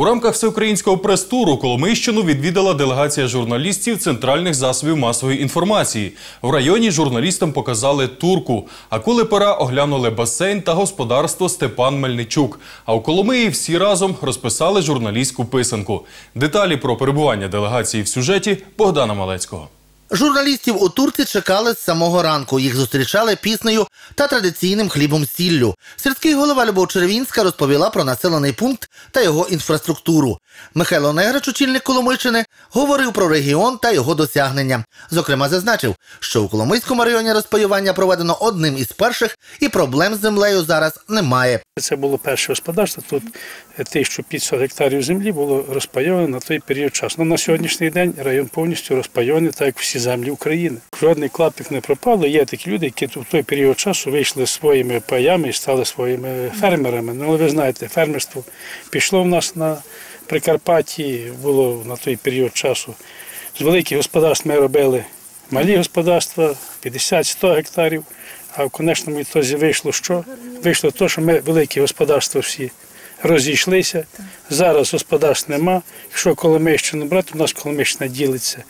У рамках всеукраїнського прес-туру Коломийщину відвідала делегація журналістів центральних засобів масової інформації. В районі журналістам показали турку, а коли пора оглянули басейн та господарство Степан Мельничук. А у Коломиї всі разом розписали журналістську писанку. Деталі про перебування делегації в сюжеті Богдана Малецького. Журналістів у Турці чекали з самого ранку. Їх зустрічали піснею та традиційним хлібом сіллю. Сільський голова Любов Червінська розповіла про населений пункт та його інфраструктуру. Михайло Негрич, очільник Коломийщини, говорив про регіон та його досягнення. Зокрема, зазначив, що у Коломийському районі розпаювання проведено одним із перших, і проблем з землею зараз немає. Це було перше господарство. Тут 1500 гектарів землі було розпайовано на той період часу. Ну, на сьогоднішній день район повністю розпайований, так як всі землі України. Жодний клаптик не пропало. Є такі люди, які в той період часу вийшли своїми паями і стали своїми фермерами. Ну, але ви знаєте, фермерство пішло в нас на Прикарпатті, було на той період часу. З великих господарств ми робили малі господарства, 50-100 гектарів. А в конечному ітозі вийшло що? Вийшло те, що ми великі господарства всі розійшлися. Зараз господарств нема. Якщо Коломийщину брати, у нас Коломийщина ділиться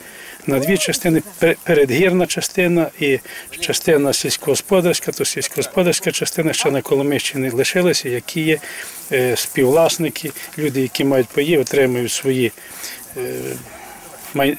на дві частини: передгірна частина і частина сільськогосподарська, то сільськогосподарська частина ще на Коломийщині лишилася, які є е, співвласники, люди, які мають паї, отримують свої. е,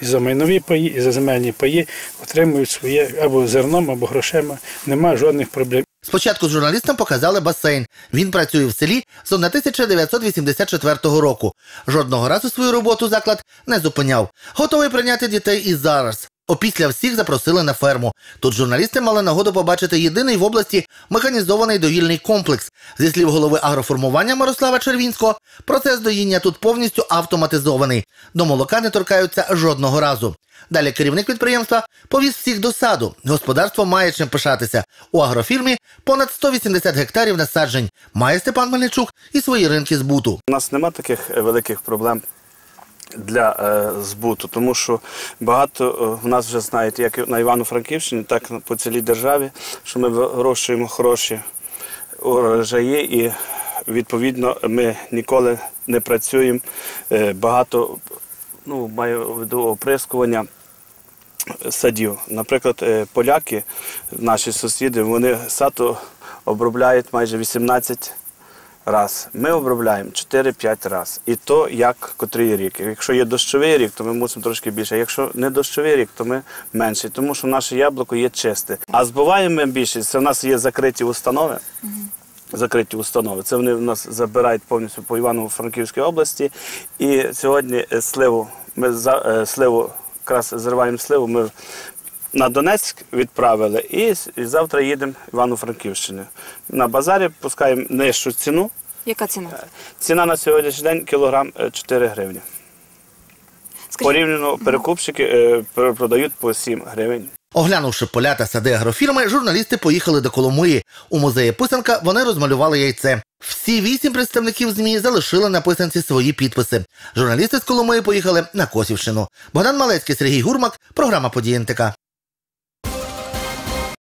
за майнові паї, і за земельні паї отримують своє або зерном, або грошима. Немає жодних проблем. Спочатку журналістам показали басейн. Він працює в селі з 1984 року. Жодного разу свою роботу заклад не зупиняв. Готовий прийняти дітей і зараз. Опісля всіх запросили на ферму. Тут журналісти мали нагоду побачити єдиний в області механізований доїльний комплекс. Зі слів голови агроформування Мирослава Червінського, процес доїння тут повністю автоматизований. До молока не торкаються жодного разу. Далі керівник підприємства повіз всіх до саду. Господарство має чим пишатися. У агрофірмі понад 180 гектарів насаджень. Має Степан Мельничук і свої ринки збуту. У нас нема таких е, великих проблем для е, збуту, тому що багато е, в нас вже знають, як на Івано-Франківщині, так і по цілій державі, що ми вирощуємо хороші урожаї і відповідно ми ніколи не працюємо е, багато, ну, маю в виду оприскування садів. Наприклад, е, поляки, наші сусіди, вони сад обробляють майже 18 раз. Ми обробляємо 4-5 раз. І то як котрий рік. Якщо є дощовий рік, то ми мусимо трошки більше. Якщо не дощовий рік, то ми менше, тому що наше яблуко є чисте. А збуваємо ми більше. Це в нас є закриті установи. Закриті установи. Це вони в нас забирають повністю по Івано-Франківській області. І сьогодні е, сливу, ми за е, сливу, якраз зриваємо сливу, ми на Донецьк відправили і, і завтра їдемо в Івано-Франківщину. На базарі пускаємо нижчу ціну. Яка ціна? Ціна на сьогоднішній день кілограм е, 4 гривні. Скажіть, Порівняно перекупщики е, продають по 7 гривень. Оглянувши поля та сади агрофірми, журналісти поїхали до Коломиї. У музеї писанка вони розмалювали яйце. Всі вісім представників ЗМІ залишили на писанці свої підписи. Журналісти з Коломиї поїхали на Косівщину. Богдан Малецький, Сергій Гурмак, програма «Події НТК».